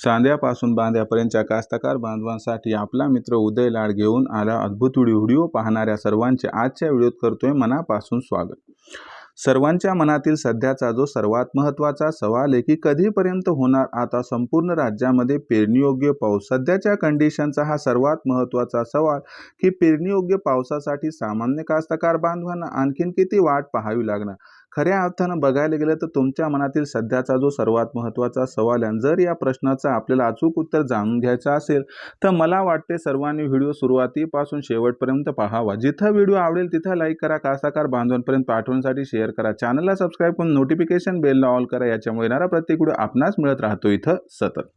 सांध्यापासून बांध्यापर्यंतच्या कास्तकार बांधवांसाठी आपला मित्र उदय लाड घेऊन आला अद्भुत व्हिडिओ पाहणाऱ्या सर्वांचे आजच्या व्हिडिओत करतोय मनापासून स्वागत. सर्वांच्या मनातील सध्याचा जो सर्वात महत्त्वाचा सवाल आहे की कधीपर्यंत होणार आता संपूर्ण राज्यामध्ये पेरणीयोग्य पाऊस? सध्याच्या कंडिशनचा हा सर्वात महत्त्वाचा सवाल की पेरणीयोग्य पावसासाठी सामान्य कास्तकार बांधवांना आणखीन किती वाट पाहावी लागणार? खऱ्या अर्थानं बघायला गेलं तर तुमच्या मनातील सध्याचा जो सर्वात महत्त्वाचा सवाल आहे जर या प्रश्नाचं आपल्याला अचूक उत्तर जाणून घ्यायचं असेल तर मला वाटते सर्वांनी व्हिडिओ सुरुवातीपासून शेवटपर्यंत पाहावा. जिथं व्हिडिओ आवडेल तिथं लाईक करा कासाकार बांधवांपर्यंत पाठवण्यासाठी शेअर करा. चॅनलला सबस्क्राईब करून नोटिफिकेशन बेलला ऑल करा याच्यामुळे येणारा प्रत्येक व्हिडिओ आपणास मिळत राहतो. इथं सतत.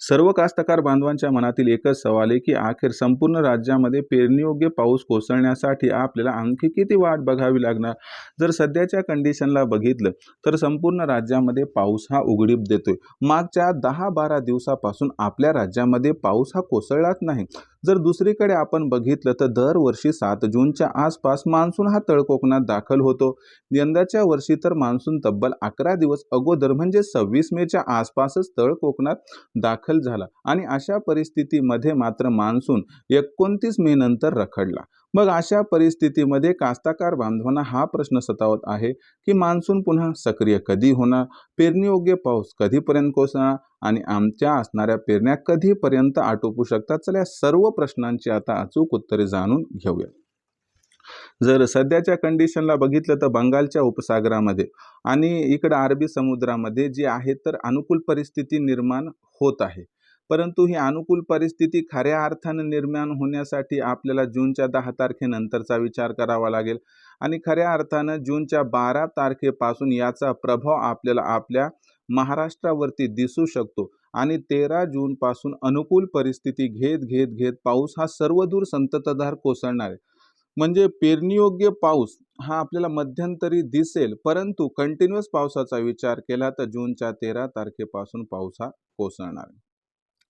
सर्व कास्तकार बांधवांच्या मनातील एकच सवाल आहे की अखेर संपूर्ण राज्यामध्ये पेरणीयोग्य पाऊस कोसळण्यासाठी आपल्याला आणखी किती वाट बघावी लागणार? जर सध्याच्या कंडिशनला बघितलं तर संपूर्ण राज्यामध्ये पाऊस हा उघडीप देतोय. मागच्या दहा बारा दिवसापासून आपल्या राज्यामध्ये पाऊस हा कोसळलाच नाही. जर दुसरीकडे आपण बघितलं तर दरवर्षी सात जूनच्या आसपास मान्सून हा तळ कोकणात दाखल होतो. यंदाच्या वर्षी तर मान्सून तब्बल अकरा दिवस अगोदर म्हणजे सव्वीस मेच्या आसपासच तळ कोकणात दाखल झाला आणि अशा परिस्थितीमध्ये मात्र मान्सून एकोणतीस मे नंतर रखडला. मग अशा परिस्थितीमध्ये कास्ताकार बांधवांना हा प्रश्न सतावत आहे की मान्सून पुन्हा सक्रिय कधी होणार? पेरणीयोग्य पाऊस कधीपर्यंत कोसळणार? आणि आमच्या असणाऱ्या पेरण्या कधीपर्यंत आटोपू शकतात? चला या सर्व प्रश्नांची आता अचूक उत्तरे जाणून घेऊया. जर सध्याच्या कंडिशनला बघितलं तर बंगालच्या उपसागरामध्ये आणि इकडं अरबी समुद्रामध्ये जी आहे तर अनुकूल परिस्थिती निर्माण होत आहे. परंतु ही अनुकूल परिस्थिती खऱ्या अर्थानं निर्माण होण्यासाठी आपल्याला जूनच्या दहा तारखेनंतरचा विचार करावा लागेल. आणि खऱ्या अर्थानं जूनच्या बारा तारखेपासून याचा प्रभाव आपल्याला आपल्या महाराष्ट्रावरती दिसू शकतो. आणि तेरा जूनपासून अनुकूल परिस्थिती घेत घेत घेत पाऊस हा सर्वदूर संततधार कोसळणार आहे. म्हणजे पेरणीयोग्य पाऊस हा आपल्याला मध्यंतरी दिसेल परंतु कंटिन्युअस पावसाचा विचार केला तर जूनच्या तेरा तारखेपासून पाऊस हा कोसळणार आहे.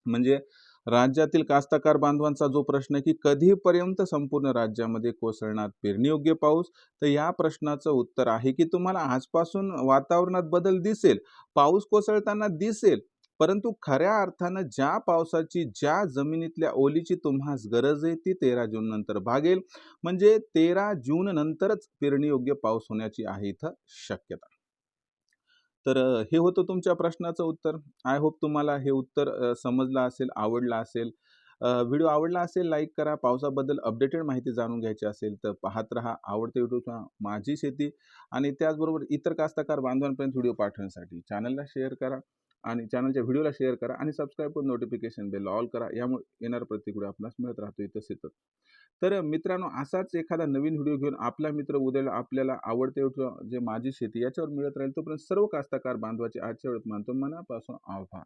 म्हणजे राज्यातील कास्तकार बांधवांचा जो प्रश्न की कधीपर्यंत संपूर्ण राज्यामध्ये कोसळणार पेरणीयोग्य पाऊस? तर या प्रश्नाचं उत्तर आहे की तुम्हाला आजपासून वातावरणात बदल दिसेल पाऊस कोसळताना दिसेल परंतु खऱ्या अर्थानं ज्या पावसाची ज्या जमिनीतल्या ओलीची तुम्हास गरज आहे ती तेरा जून नंतर भागेल. म्हणजे तेरा जून नंतरच पेरणीयोग्य पाऊस होण्याची आहे इथं शक्यता. तर हे होतं तुमच्या प्रश्नाचं उत्तर. आय होप तुम्हाला हे उत्तर समजलं असेल आवडलं असेल. व्हिडिओ आवडला असेल लाईक करा. पावसाबद्दल अपडेटेड माहिती जाणून घ्यायची असेल तर पाहत राहा. आवडते व्हिडिओ माझी शेती. आणि त्याचबरोबर इतर कास्तकार बांधवांपर्यंत व्हिडिओ पाठवण्यासाठी. चॅनलला शेअर करा. आणि चॅनलच्या व्हिडिओला शेअर करा आणि सबस्क्राईब करून नोटिफिकेशन बेल ऑल करा. यामुळे येणार प्रत्येक व्हिडिओ आपल्यास मिळत राहतो इथं सतत तर मित्रांनो असाच एखादा नवीन व्हिडिओ घेऊन आपला मित्र उद्याला आपल्याला आवडते जे माझी शेती याच्यावर मिळत राहील तोपर्यंत सर्व कास्तकार बांधवाचे आजच्या वेळेत मानतो मनापासून आभार.